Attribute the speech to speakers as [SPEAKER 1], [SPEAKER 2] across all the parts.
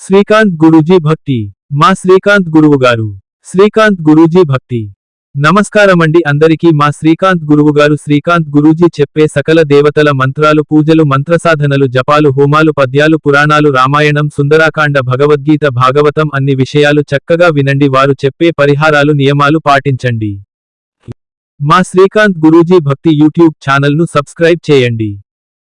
[SPEAKER 1] శ్రీకాంత్ గురూజీ భక్తి. మా శ్రీకాంత్ గురువుగారు. శ్రీకాంత్ గురూజీ భక్తి. నమస్కారమండి అందరికీ మా శ్రీకాంత్ గురువుగారు శ్రీకాంత్ గురూజీ చెప్పే సకల దేవతల మంత్రాలు పూజలు మంత్రసాధనలు జపాలు హోమాలు పద్యాలు పురాణాలు రామాయణం సుందరాకాండ భగవద్గీత భాగవతం అన్ని విషయాలు చక్కగా వినండి. వారు చెప్పే పరిహారాలు నియమాలు పాటించండి. మా శ్రీకాంత్ గురూజీ భక్తి యూట్యూబ్ ఛానల్ను సబ్స్క్రైబ్ చేయండి.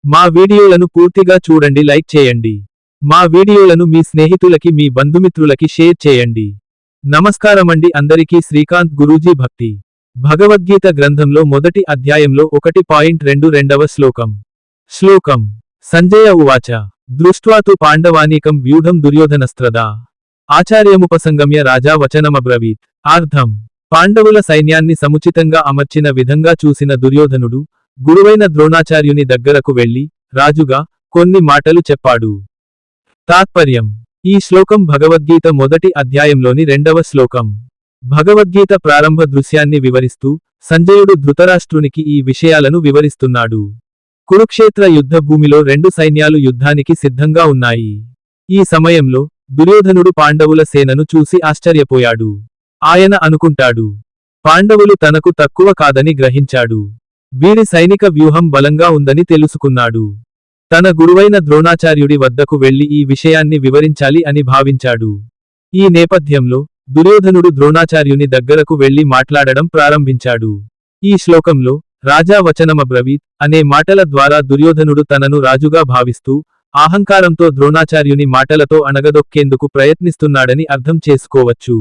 [SPEAKER 1] మా వీడియోలను పూర్తిగా చూడండి. లైక్ చేయండి. మా వీడియోలను మీ స్నేహితులకి మీ బంధుమిత్రులకి షేర్ చేయండి. నమస్కారమండి అందరికీ శ్రీకాంత్ గురూజీ భక్తి. భగవద్గీత గ్రంథంలో మొదటి అధ్యాయంలో ఒకటి పాయింట్ రెండు రెండవ శ్లోకం. శ్లోకం. సంజయ ఉవాచ. దృష్ట్వాతు పాండవానీకం వ్యూఢం దుర్యోధనస్త్రదా. ఆచార్యముపసంగమ్య రాజా వచనమబ్రవీత్. ఆర్థం. పాండవుల సైన్యాన్ని సముచితంగా అమర్చిన విధంగా చూసిన దుర్యోధనుడు గురువైన ద్రోణాచార్యుని దగ్గరకు వెళ్ళి రాజుగా కొన్ని మాటలు చెప్పాడు. తాత్పర్యం. ఈ శ్లోకం భగవద్గీత మొదటి అధ్యాయంలోని రెండవ శ్లోకం. భగవద్గీత ప్రారంభ దృశ్యాన్ని వివరిస్తూ సంజయుడు ధృతరాష్ట్రునికి ఈ విషయాలను వివరిస్తున్నాడు. కురుక్షేత్ర యుద్ధ భూమిలో రెండు సైన్యాలు యుద్ధానికి సిద్ధంగా ఉన్నాయి. ఈ సమయంలో దుర్యోధనుడు పాండవుల సేనను చూసి ఆశ్చర్యపోయాడు. ఆయన అనుకుంటాడు పాండవులు తనకు తక్కువ కాదని గ్రహించాడు. వీరి సైనిక వ్యూహం బలంగా ఉందని తెలుసుకున్నాడు. తన గురువైన ద్రోణాచార్యుడి వద్దకు వెళ్ళి ఈ విషయాన్ని వివరించాలి అని భావించాడు. ఈ నేపథ్యంలో దుర్యోధనుడు ద్రోణాచార్యుని దగ్గరకు వెళ్ళి మాట్లాడడం ప్రారంభించాడు. ఈ శ్లోకంలో రాజా వచనమబ్రవీత్ అనే మాటల ద్వారా దుర్యోధనుడు తనను రాజుగా భావిస్తూ అహంకారంతో ద్రోణాచార్యుని మాటలతో అణగదొక్కేందుకు ప్రయత్నిస్తున్నాడని అర్థం చేసుకోవచ్చు.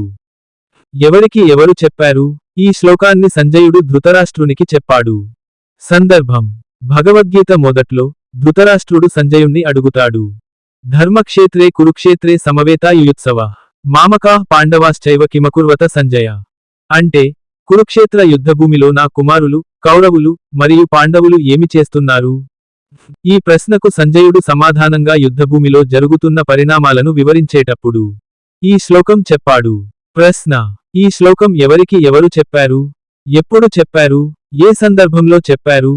[SPEAKER 1] ఎవరికి ఎవరు చెప్పారు? ఈ శ్లోకాన్ని సంజయుడు ధృతరాష్ట్రునికి చెప్పాడు. సందర్భం. భగవద్గీత మొదట్లో ధృతరాష్ట్రుడు సంజయుణ్ణి అడుగుతాడు. ధర్మక్షేత్రే కురుక్షేత్రే సమవేతాయుయుత్సవ మామకా పాండవాశ్చైవ కిమకుర్వత సంజయ. అంటే కురుక్షేత్ర యుద్ధభూమిలో నా కుమారులు కౌరవులు మరియు పాండవులు ఏమి చేస్తున్నారు? ఈ ప్రశ్నకు సంజయుడు సమాధానంగా యుద్ధభూమిలో జరుగుతున్న పరిణామాలను వివరించేటప్పుడు ఈ శ్లోకం చెప్పాడు. ప్రశ్న ఈ శ్లోకం ఎవరికి ఎవరు చెప్పారు? ఎప్పుడు చెప్పారు? ఏ సందర్భంలో చెప్పారు?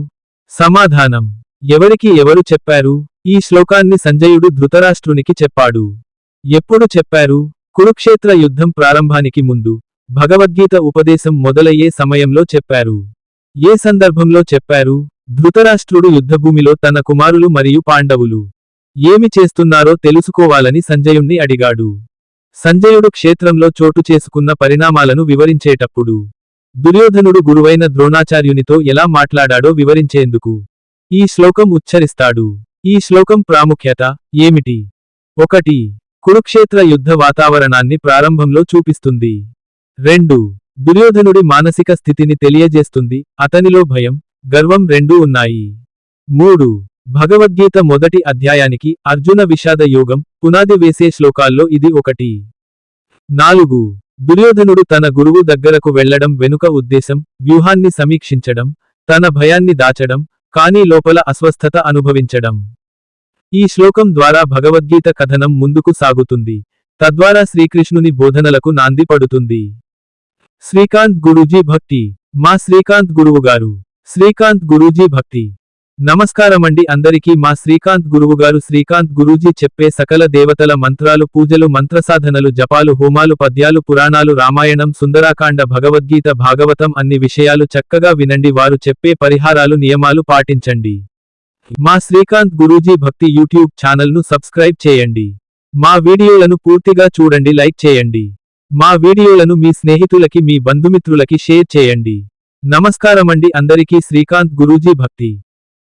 [SPEAKER 1] సమాధానం ఎవరికి ఎవరు చెప్పారు? ఈ శ్లోకాన్ని సంజయుడు ధృతరాష్ట్రునికి చెప్పాడు. ఎప్పుడు చెప్పారు? కురుక్షేత్ర యుద్ధం ప్రారంభానికి ముందు. భగవద్గీత ఉపదేశం మొదలయ్యే సమయంలో చెప్పారు. ఏ సందర్భంలో చెప్పారు? ధృతరాష్ట్రుడు యుద్ధభూమిలో తన కుమారులు మరియు పాండవులు. ఏమి చేస్తున్నారో తెలుసుకోవాలని సంజయుణ్ణి అడిగాడు. సంజయుడు క్షేత్రంలో చోటు చేసుకున్న పరిణామాలను వివరించేటప్పుడు. దుర్యోధనుడు గురువైన ద్రోణాచార్యునితో ఎలా మాట్లాడాడో వివరించేందుకు. ఈ శ్లోకం ఉచ్చరిస్తాడు. ఈ శ్లోకం ప్రాముఖ్యత ఏమిటి? ఒకటి కురుక్షేత్ర యుద్ధ వాతావరణాన్ని ప్రారంభంలో చూపిస్తుంది. రెండు దుర్యోధనుడి మానసిక స్థితిని తెలియజేస్తుంది. అతనిలో భయం గర్వం రెండూ ఉన్నాయి. మూడు భగవద్గీత మొదటి అధ్యాయానికి అర్జున విషాద యోగం పునాది వేసే శ్లోకాల్లో ఇది ఒకటి. నాలుగు దుర్యోధనుడు తన గురువు దగ్గరకు వెళ్ళడం వెనుక ఉద్దేశం వ్యూహాన్ని సమీక్షించడం తన భయాన్ని దాచడం కానీ లోపల అస్వస్థత అనుభవించడం. ఈ శ్లోకం ద్వారా భగవద్గీత కథనం ముందుకు సాగుతుంది. తద్వారా శ్రీకృష్ణుని బోధనలకు నాంది పడుతుంది. శ్రీకాంత్ గురూజీ భక్తి. మా శ్రీకాంత్ గురువుగారు. శ్రీకాంత్ గురూజీ భక్తి. నమస్కారమండి అందరికీ. మా శ్రీకాంత్ గురువుగారు శ్రీకాంత్ గురూజీ చెప్పే సకల దేవతల మంత్రాలు పూజలు మంత్రసాధనలు జపాలు హోమాలు పద్యాలు పురాణాలు రామాయణం సుందరాకాండ భగవద్గీత భాగవతం అన్ని విషయాలు చక్కగా వినండి. వారు చెప్పే పరిహారాలు నియమాలు పాటించండి. మా శ్రీకాంత్ గురూజీ భక్తి యూట్యూబ్ ఛానల్ను సబ్స్క్రైబ్ చేయండి. మా వీడియోలను పూర్తిగా చూడండి. లైక్ చేయండి. మా వీడియోలను మీ స్నేహితులకి మీ బంధుమిత్రులకి షేర్ చేయండి. నమస్కారమండి అందరికీ. శ్రీకాంత్ గురూజీ భక్తి.